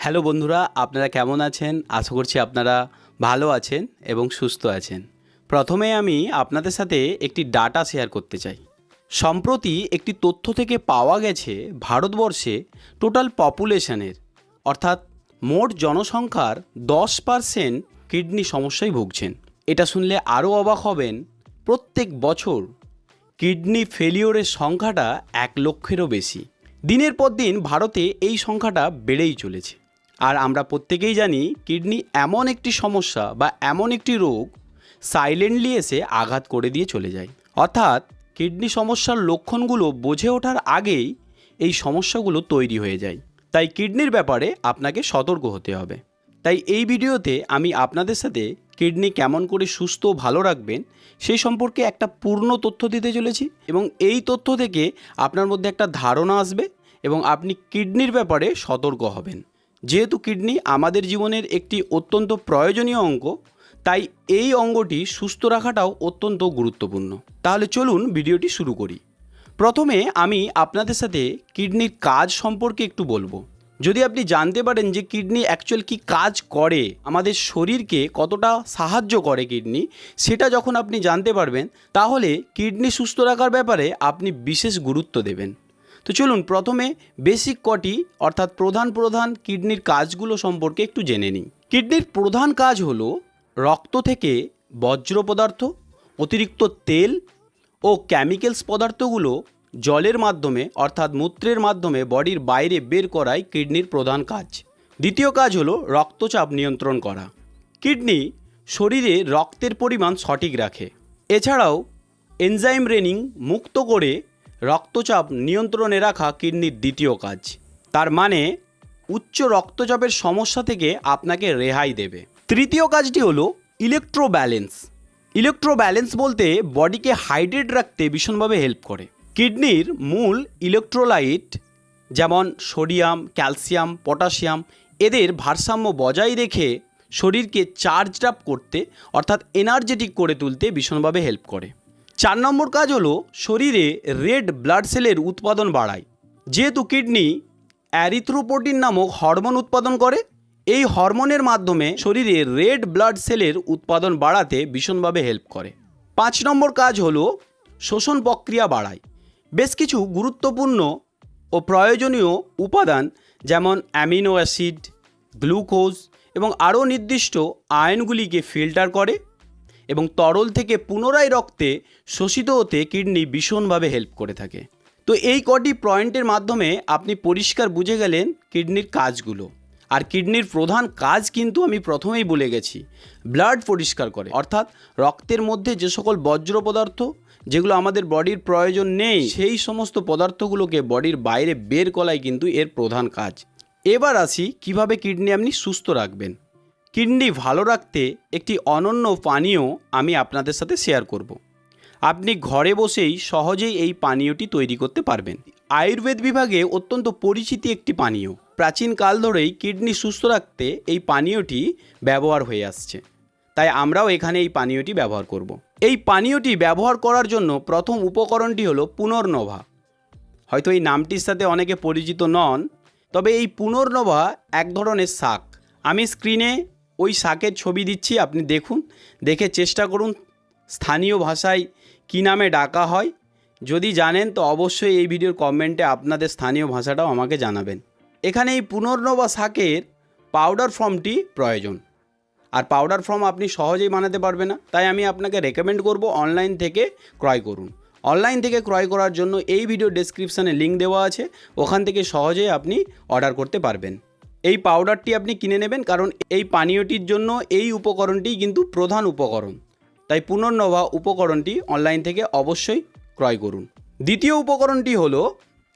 Hello বন্ধুরা, আপনারা কেমন আছেন? আশা করছি আপনারা ভালো আছেন এবং সুস্থ আছেন। প্রথমে আমি আপনাদের সাথে একটি ডাটা শেয়ার করতে চাই। সম্প্রতি একটি তথ্য থেকে পাওয়া গেছে, ভারতবর্ষে টোটাল পপুলেশনের, অর্থাৎ মোট জনসংখ্যার দশ পারসেন্ট কিডনি সমস্যায় ভুগছেন। এটা শুনলে আরও অবাক হবেন, প্রত্যেক বছর কিডনি ফেলিওরের সংখ্যাটা এক লক্ষেরও বেশি। দিনের পর দিন ভারতে এই সংখ্যাটা বেড়েই চলেছে। আর আমরা প্রত্যেকেই জানি কিডনি এমন একটি সমস্যা বা এমন একটি রোগ সাইলেন্টলি এসে আঘাত করে দিয়ে চলে যায়। অর্থাৎ কিডনি সমস্যার লক্ষণগুলো বোঝে ওঠার আগেই এই সমস্যাগুলো তৈরি হয়ে যায়। তাই কিডনির ব্যাপারে আপনাকে সতর্ক হতে হবে। তাই এই ভিডিওতে আমি আপনাদের সাথে কিডনি কেমন করে সুস্থ ভালো রাখবেন সেই সম্পর্কে একটা পূর্ণ তথ্য দিতে চলেছি এবং এই তথ্য থেকে আপনার মধ্যে একটা ধারণা আসবে এবং আপনি কিডনির ব্যাপারে সতর্ক হবেন। যেহেতু কিডনি আমাদের জীবনের একটি অত্যন্ত প্রয়োজনীয় অঙ্গ, তাই এই অঙ্গটি সুস্থ রাখাটাও অত্যন্ত গুরুত্বপূর্ণ। তাহলে চলুন ভিডিওটি শুরু করি। প্রথমে আমি আপনাদের সাথে কিডনির কাজ সম্পর্কে একটু বলব। যদি আপনি জানতে পারেন যে কিডনি অ্যাকচুয়াল কি কাজ করে, আমাদের শরীরকে কতটা সাহায্য করে কিডনি, সেটা যখন আপনি জানতে পারবেন, তাহলে কিডনি সুস্থ রাখার ব্যাপারে আপনি বিশেষ গুরুত্ব দেবেন। তো চলুন প্রথমে বেসিক কটি, অর্থাৎ প্রধান প্রধান কিডনির কাজগুলো সম্পর্কে একটু জেনে নিই। কিডনির প্রধান কাজ হলো রক্ত থেকে বজ্র পদার্থ, অতিরিক্ত তেল ও কেমিক্যালস পদার্থগুলো জলের মাধ্যমে, অর্থাৎ মূত্রের মাধ্যমে বডির বাইরে বের করাই কিডনির প্রধান কাজ। দ্বিতীয় কাজ হলো রক্তচাপ নিয়ন্ত্রণ করা। কিডনি শরীরে রক্তের পরিমাণ সঠিক রাখে। এছাড়াও এনজাইম রেনিং মুক্ত করে রক্তচাপ নিয়ন্ত্রণে রাখা কিডনির দ্বিতীয় কাজ। তার মানে উচ্চ রক্তচাপের সমস্যা থেকে আপনাকে রেহাই দেবে। তৃতীয় কাজটি হলো ইলেকট্রো ব্যালেন্স ইলেকট্রো ব্যালেন্স বলতে বডিকে হাইড্রেট রাখতে ভীষণভাবে হেল্প করে। কিডনির মূল ইলেকট্রোলাইট যেমন সোডিয়াম ক্যালসিয়াম পটাশিয়াম এদের ভারসাম্য বজায় রেখে শরীরকে চার্জড আপ করতে, অর্থাৎ এনার্জেটিক করে তুলতে ভীষণভাবে হেল্প করে। চার নম্বর কাজ হলো শরীরে রেড ব্লাড সেলের উৎপাদন বাড়ায়। যেহেতু কিডনি অ্যারিথ্রোপোটিন নামক হরমোন উৎপাদন করে, এই হরমোনের মাধ্যমে শরীরে রেড ব্লাড সেলের উৎপাদন বাড়াতে ভীষণভাবে হেল্প করে। পাঁচ নম্বর কাজ হলো শোষণ প্রক্রিয়া বাড়ায়। বেশ কিছু গুরুত্বপূর্ণ ও প্রয়োজনীয় উপাদান যেমন অ্যামিনো অ্যাসিড, গ্লুকোজ এবং আরও নির্দিষ্ট আয়নগুলিকে ফিল্টার করে এবং তরল থেকে পুনরায় রক্তে শোষিত হতে কিডনি ভীষণভাবে হেল্প করে থাকে। তো এই কটি পয়েন্টের মাধ্যমে আপনি পরিষ্কার বুঝে গেলেন কিডনির কাজগুলো। আর কিডনির প্রধান কাজ কিন্তু আমি প্রথমেই বলে গেছি ব্লাড পরিষ্কার করে। অর্থাৎ রক্তের মধ্যে যে সকল বজ্র পদার্থ, যেগুলো আমাদের বডির প্রয়োজন নেই, সেই সমস্ত পদার্থগুলোকে বডির বাইরে বের করাই কিন্তু এর প্রধান কাজ। এবার আসি কীভাবে কিডনি আপনি সুস্থ রাখবেন। কিডনি ভালো রাখতে একটি অনন্য পানীয় আমি আপনাদের সাথে শেয়ার করব। আপনি ঘরে বসেই সহজেই এই পানীয়টি তৈরি করতে পারবেন। আয়ুর্বেদ বিভাগে অত্যন্ত পরিচিতি একটি পানীয়। প্রাচীন কাল ধরেই কিডনি সুস্থ রাখতে এই পানীয়টি ব্যবহার হয়ে আসছে। তাই আমরাও এখানে এই পানীয়টি ব্যবহার করব। এই পানীয়টি ব্যবহার করার জন্য প্রথম উপকরণটি হলো পুনর্নভা। হয়তো এই নামটির সাথে অনেকে পরিচিত নন, তবে এই পুনর্নভা এক ধরনের শাক। আমি স্ক্রিনে ওই শাকের ছবি দিচ্ছি, আপনি দেখুন। দেখে চেষ্টা করুন স্থানীয় ভাষায় কী নামে ডাকা হয়। যদি জানেন, তো অবশ্যই এই ভিডিওর কমেন্টে আপনাদের স্থানীয় ভাষাটাও আমাকে জানাবেন। এখানে এই পুনর্নবা শাকের পাউডার ফর্মটি প্রয়োজন। আর পাউডার ফর্ম আপনি সহজেই বানাতে পারবেন না। তাই আমি আপনাকে রেকমেন্ড করব অনলাইন থেকে ক্রয় করুন। অনলাইন থেকে ক্রয় করার জন্য এই ভিডিও ডেসক্রিপশানে লিঙ্ক দেওয়া আছে। ওখান থেকে সহজেই আপনি অর্ডার করতে পারবেন। এই পাউডারটি আপনি কিনে নেবেন কারণ এই পানীয়টির জন্য এই উপকরণটি কিন্তু প্রধান উপকরণ। তাই পুনর্নবা উপকরণটি অনলাইন থেকে অবশ্যই ক্রয় করুন। দ্বিতীয় উপকরণটি হলো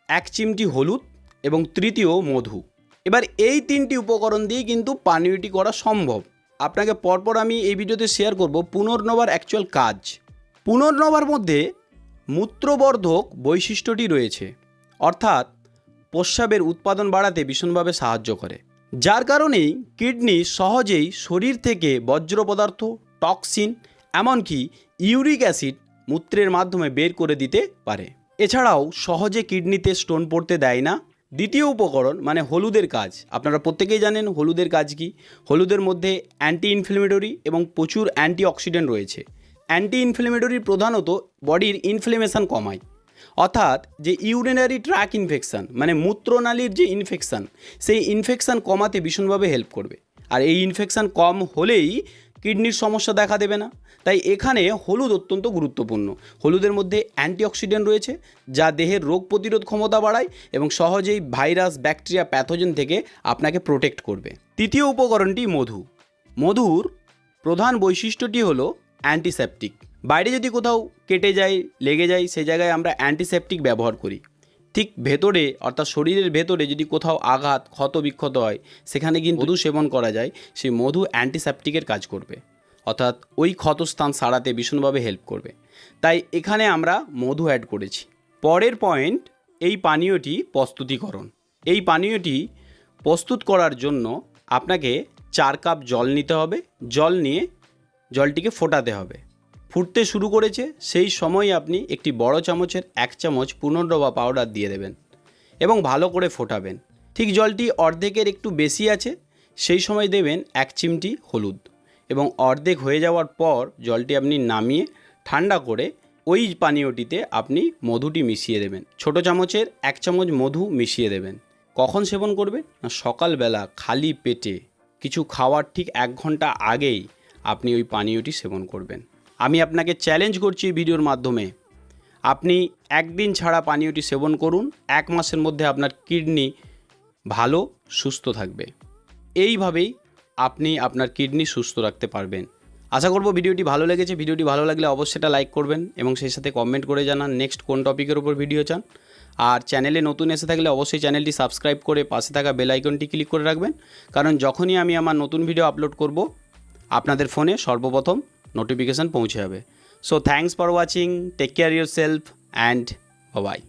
এক চিমটি হলুদ এবং তৃতীয় মধু। এবার এই তিনটি উপকরণ দিয়ে কিন্তু পানীয়টি করা সম্ভব। আপনাকে পরপর আমি এই ভিডিওতে শেয়ার করব পুনর্নবার অ্যাকচুয়াল কাজ। পুনর্নবার মধ্যে মূত্রবর্ধক বৈশিষ্ট্যটি রয়েছে। অর্থাৎ প্রস্রাবের উৎপাদন বাড়াতে ভীষণভাবে সাহায্য করে। যার কারণেই কিডনি সহজেই শরীর থেকে বজ্র পদার্থ, টক্সিন, এমনকি ইউরিক অ্যাসিড মূত্রের মাধ্যমে বের করে দিতে পারে। এছাড়াও সহজে কিডনিতে স্টোন পড়তে দেয় না। দ্বিতীয় উপকরণ মানে হলুদের কাজ। আপনারা প্রত্যেকেই জানেন হলুদের কাজ কি। হলুদের মধ্যে অ্যান্টি ইনফ্লেমেটরি এবং প্রচুর অ্যান্টি অক্সিডেন্ট রয়েছে। অ্যান্টি ইনফ্লেমেটরি প্রধানত বডির ইনফ্লেমেশন কমায়। অর্থাৎ যে ইউরিনারি ট্র্যাক ইনফেকশান মানে মূত্রনালীর যে ইনফেকশান, সেই ইনফেকশান কমাতে ভীষণভাবে হেল্প করবে। আর এই ইনফেকশান কম হলেই কিডনির সমস্যা দেখা দেবে না। তাই এখানে হলুদ অত্যন্ত গুরুত্বপূর্ণ। হলুদের মধ্যে অ্যান্টিঅক্সিডেন্ট রয়েছে, যা দেহের রোগ প্রতিরোধ ক্ষমতা বাড়ায় এবং সহজেই ভাইরাস, ব্যাকটেরিয়া, প্যাথোজেন থেকে আপনাকে প্রোটেক্ট করবে। তৃতীয় উপকরণটি মধু। মধুর প্রধান বৈশিষ্ট্যটি হলো অ্যান্টিসেপটিক। বাইরে যদি কোথাও কেটে যায় লেগে যায় সেই জায়গায় আমরা অ্যান্টিসেপটিক ব্যবহার করি। ঠিক ভেতরে অর্থাৎ শরীরের ভেতরে যদি কোথাও আঘাত ক্ষত বিক্ষত হয় সেখানে কিন্তু মধু। সেবন করা যায় সেই মধু অ্যান্টিসেপটিকের কাজ করবে। অর্থাৎ ওই ক্ষতস্থান সারাতে ভীষণভাবে হেল্প করবে। তাই এখানে আমরা মধু অ্যাড করেছি। পরের পয়েন্ট এই পানীয়টি প্রস্তুতিকরণ। এই পানীয়টি প্রস্তুত করার জন্য আপনাকে চার কাপ জল নিতে হবে। জল নিয়ে জলটিকে ফোটাতে হবে। ফুটতে শুরু করেছে, সেই সময় আপনি একটি বড় চামচের এক চামচ পুনর্ডবা পাউডার দিয়ে দেবেন এবং ভালো করে ফোটাবেন। ঠিক জলটি অর্ধেকের একটু বেশি আছে, সেই সময় দেবেন এক চিমটি হলুদ এবং অর্ধেক হয়ে যাওয়ার পর জলটি আপনি নামিয়ে ঠান্ডা করে ওই পানীয়টিতে আপনি মধুটি মিশিয়ে দেবেন। ছোট চামচের এক চামচ মধু মিশিয়ে দেবেন। কখন সেবন করবেন না, সকালবেলা, খালি পেটে। কিছু খাওয়ার ঠিক এক ঘণ্টা আগেই আপনি ওই পানীয়টি সেবন করবেন। আমি আপনাকে চ্যালেঞ্জ করছি এই ভিডিওর মাধ্যমে। আপনি একদিন ছাড়া পানীয়টি সেবন করুন, এক মাসের মধ্যে আপনার কিডনি ভালো, সুস্থ থাকবে। এইভাবেই আপনি আপনার কিডনি সুস্থ রাখতে পারবেন। আশা করব ভিডিওটি ভালো লেগেছে। ভিডিওটি ভালো লাগলে অবশ্যই এটা লাইক করবেন এবং সেই সাথে কমেন্ট করে জানান নেক্সট কোন টপিকের উপর ভিডিও চান। আর চ্যানেলে নতুন এসে থাকলে অবশ্যই চ্যানেলটি সাবস্ক্রাইব করে পাশে থাকা বেল আইকনটি ক্লিক করে রাখবেন। কারণ যখনই আমি আমার নতুন ভিডিও আপলোড করব, আপনাদের ফোনে সর্বপ্রথম नोटिफिकेशन पहुँचे so thanks for watching take care yourself and bye